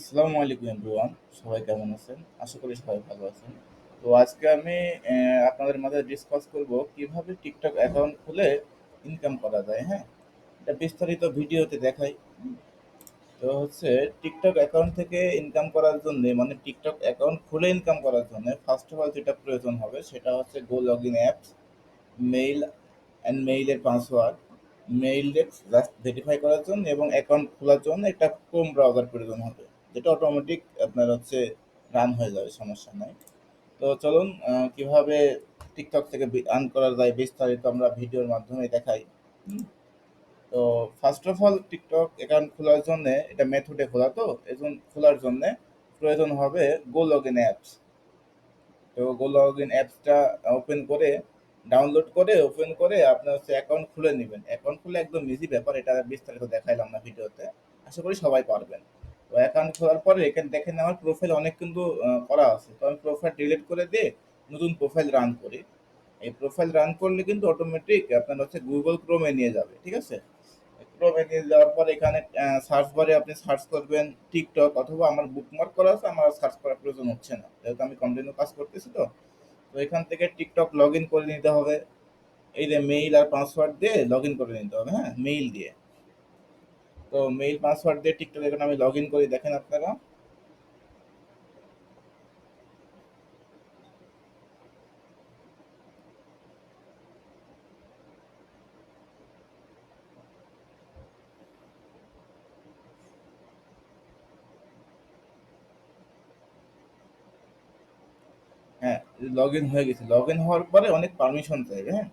আসসালামু আলাইকুম এভরিওয়ান সবাই কেমন আছেন? আশা করি সবাই ভালো আছেন। তো আজকে আমি আপনাদের মাঝে ডিসকাস করব কীভাবে টিকটক অ্যাকাউন্ট খুলে ইনকাম করা যায় হ্যাঁ? এটা বিস্তারিত ভিডিওতে দেখাই। তো হচ্ছে টিকটক অ্যাকাউন্ট থেকে ইনকাম করার জন্য মানে টিকটক অ্যাকাউন্ট খুলে ইনকাম করার জন্য ফার্স্ট অফ অল যেটা প্রয়োজন হবে, সেটা হচ্ছে go log in apps mail and মেইলের password mail just verify করার জন্য এবং অ্যাকাউন্ট খোলার জন্য একটা ক্রোম ব্রাউজার প্রয়োজন হবে। যেটা অটোমেটিক আপনার হচ্ছে রান হয়ে যাবে, সমস্যা নাই। তো চলুন কীভাবে টিকটক থেকে আর্ন করা যায় বিস্তারিত আমরা ভিডিওর মাধ্যমে দেখাই। তো first of all TikTok account খোলার জন্য, এটা মেথডে খোলা তো এজন খোলার জন্য প্রয়োজন হবে গো লগ ইন অ্যাপস তো গো লগ ইন অ্যাপসটা ওপেন করে ডাউনলোড করে ওপেন করে আপনার হচ্ছে অ্যাকাউন্ট খুলে নেবেন। অ্যাকাউন্ট খুলে একদম ইজি ব্যাপার, এটা বিস্তারিত দেখাইলাম না ভিডিওতে। আশা করি সবাই পারবেন। অ্যাকাউন্ট খোলার পরে এখানে দেখেন আমার প্রোফাইল অনেক কিন্তু করা আছে। তো আমি প্রোফাইল ডিলিট করে দিয়ে নতুন প্রোফাইল রান করি। এই প্রোফাইল রান করলে কিন্তু অটোমেটিক আপনার হচ্ছে গুগল ক্রোমে নিয়ে যাবে, ঠিক আছে? ক্রোমে নিয়ে যাওয়ার পর এখানে সার্চ বারে আপনি সার্চ করবেন টিকটক অথবা আমার বুকমার্ক করা আছে, আমার সার্চ করার প্রয়োজন হচ্ছে না। যেহেতু আমি কন্টিনিউ কাজ করতেছি তো তো এখান থেকে টিকটক লগ ইন করে নিতে হবে। এই যে মেইল আর পাসওয়ার্ড দিয়ে লগ ইন করে নিতে হবে হ্যাঁ? মেইল দিয়ে। তো মেইল পাসওয়ার্ড দিয়ে টিকটক এখানে আমি লগ ইন করি দেখেন আপনারা। হ্যাঁ লগ ইন হয়ে গেছে। লগ ইন হওয়ার পরে অনেক পারমিশন চাইবে হ্যাঁ?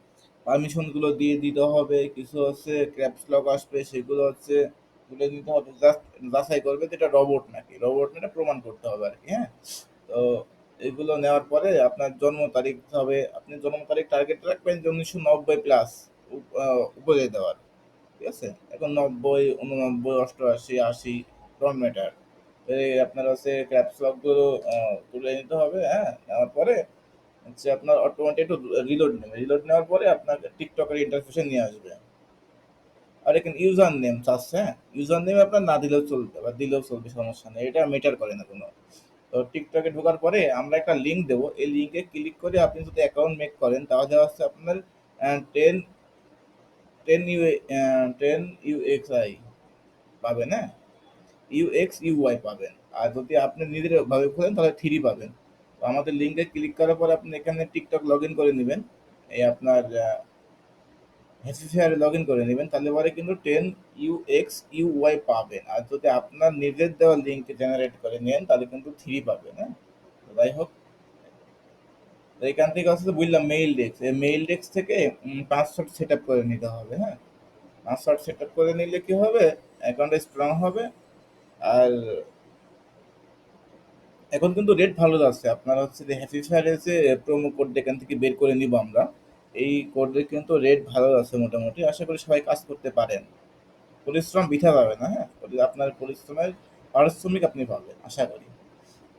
পারমিশনগুলো দিয়ে দিতে হবে, কিছু হচ্ছে ক্র্যাপস লগ আসবে, সেগুলো হচ্ছে তুলে দিতে হবে যাচাই করবে যে এটা রোবট নাকি। রোবট না প্রমাণ করতে হবে আর কি হ্যাঁ? তো এগুলো নেওয়ার পরে আপনার জন্ম তারিখ হবে, আপনি জন্ম তারিখ টার্গেট রাখবেন যে উনিশশো নব্বই প্লাস উপরে দেওয়ার, ঠিক আছে? এখন নব্বই, উননব্বই, অষ্টআশি, আশি এই আপনার হচ্ছে ক্যাপস লকগুলো তুলে নিতে হবে হ্যাঁ? নেওয়ার পরে হচ্ছে আপনার অটোমেটিক একটু রিলোড নেবে। রিলোড নেওয়ার পরে আপনার টিকটকের ইন্টারফেসে নিয়ে আসবে। আর এখানে ইউজার নেম চাচ্ছে হ্যাঁ? ইউজার নেম আপনার না দিলেও চলবে বা দিলেও চলবে, সমস্যা নেই। এটা মেটার করে না কোনো। তো টিকটকে ঢোকার পরে আমরা একটা লিঙ্ক দেবো। এই লিঙ্কে ক্লিক করে আপনি যদি অ্যাকাউন্ট মেক করেন, তাহলে হচ্ছে আপনার ten ten U ten UX I পাবেন হ্যাঁ? ইউএক্স ইউওয়াই পাবেন। আর যদি আপনি নিজের ভাবে খোলেন, তাহলে থ্রি পাবেন। তো আমাদের লিঙ্কে ক্লিক করার পর আপনি এখানে টিকটক লগ ইন করে নেবেন। এই আপনার হেসিফিয়ারে লগ ইন করে নেবেন, তাহলে পরে কিন্তু টেন ইউএক্স ইউওয়াই পাবেন। আর যদি আপনার নিজের দেওয়া লিঙ্ক জেনারেট করে নেন, তাহলে কিন্তু থ্রি পাবেন হ্যাঁ? যাই হোক। এখান থেকে আসলে বুঝলাম মেইল ডেস্ক এই মেইল ডেস্ক থেকে পাসওয়ার্ড সেট আপ করে নিতে হবে হ্যাঁ? পাসওয়ার্ড সেট আপ করে নিলে কি হবে? অ্যাকাউন্টে স্ট্রং হবে। আর এখন কিন্তু রেট ভালো যাচ্ছে আপনার হচ্ছে যে হ্যাপি ফায়ারের যে প্রোমো কোড এখান থেকে বের করে নিব আমরা। এই কোডের কিন্তু রেট ভালো আছে মোটামুটি। আশা করি সবাই কাজ করতে পারেন। পরিশ্রম বৃথা যাবে না হ্যাঁ? আপনার পরিশ্রমের পারিশ্রমিক আপনি পাবেন, আশা করি।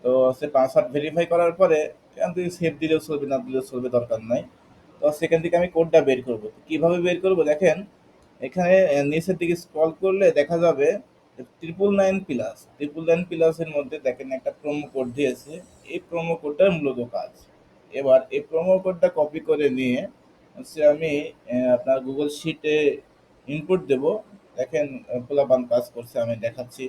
তো সে পাসওয়ার্ড ভেরিফাই করার পরে, এখান থেকে সেভ দিলেও চলবে, না দিলেও চলবে, দরকার নাই। তো সেখান থেকে আমি কোডটা বের করব। কীভাবে বের করব? দেখেন, এখানে নিচের দিকে স্ক্রল করলে দেখা যাবে triple nine plus triple nine প্লাসের মধ্যে দেখেন একটা প্রোমো কোড দিয়েছে। এই প্রোমো কোডটার মূলত কাজ। এবার এই প্রোমো কোডটা কপি করে নিয়ে হচ্ছে আমি আপনার গুগল শিটে ইনপুট দেব। দেখেন পোলাপান কাজ করছে, আমি দেখাচ্ছি।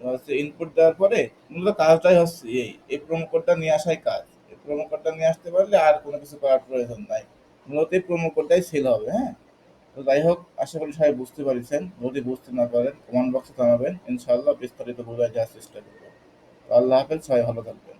তো হচ্ছে ইনপুট দেওয়ার পরে মূলত কাজটাই হচ্ছে এই এই প্রোমো কোডটা নিয়ে আসাই কাজ। এই প্রোমো কোডটা নিয়ে আসতে পারলে আর কোনো কিছু করার প্রয়োজন নাই। মূলত এই প্রোমো কোডটাই সেল হবে হ্যাঁ? তো যাই হোক, আশা করি সবাই বুঝতে পারছেন। যদি বুঝতে না পারেন কমেন্ট বক্সে জানাবেন। ইনশাআল্লাহ বিস্তারিত বোঝায় যাওয়ার চেষ্টা করব। আল্লাহ হাফেজ, সবাই ভালো থাকবেন।